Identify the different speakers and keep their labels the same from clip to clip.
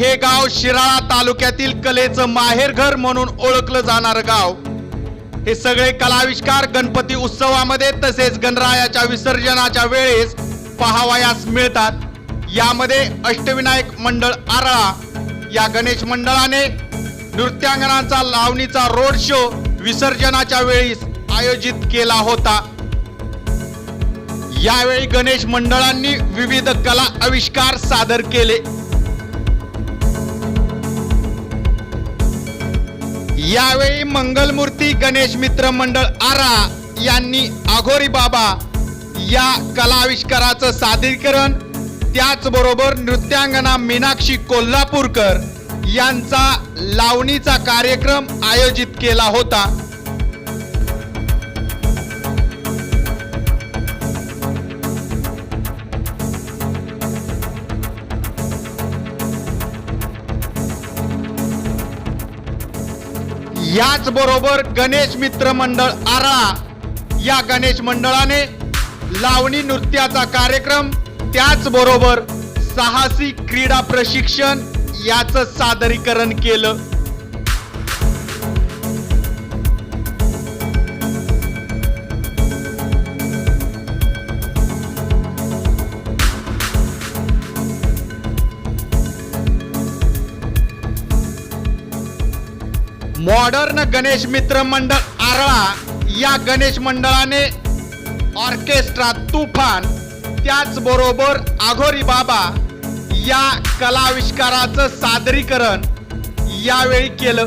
Speaker 1: हे गाव शिराळा तालुक्यातील कलेचं माहेरघर म्हणून ओळखलं जाणारं गाव. हे सगळे कलाविष्कार गणपती उत्सवामध्ये तसेच गणरायाच्या विसर्जनाच्या वेळेस पहावयास मिळतात. यामध्ये अष्टविनायक मंडळ आरळा या गणेश मंडळाने नृत्यांगणाचा लावणीचा रोड शो विसर्जनाच्या वेळीस आयोजित केला होता. यावेळी गणेश मंडळांनी विविध कला आविष्कार सादर केले. यावेळी मंगलमूर्ती गणेश मित्र मंडळ आरा यांनी आघोरी बाबा या कलाविष्काराचं सादरीकरण त्याचबरोबर नृत्यांगना मीनाक्षी कोल्हापूरकर यांचा लावणीचा कार्यक्रम आयोजित केला होता. याचबरोबर गणेश मित्र मंडळ आराळा या गणेश मंडळाने लावणी नृत्याचा कार्यक्रम त्याचबरोबर साहसी क्रीडा प्रशिक्षण याचं सादरीकरण केलं. मॉडर्न गणेश मित्र मंडळ आरळा या गणेश मंडळाने ऑर्केस्ट्रा तुफान त्याचबरोबर आघोरी बाबा या कलाविष्काराचं सादरीकरण यावेळी केलं.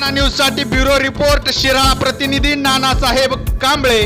Speaker 1: गोंडवाना न्यूजसाठी ब्युरो रिपोर्ट शिराळा प्रतिनिधी नानासाहेब कांबळे.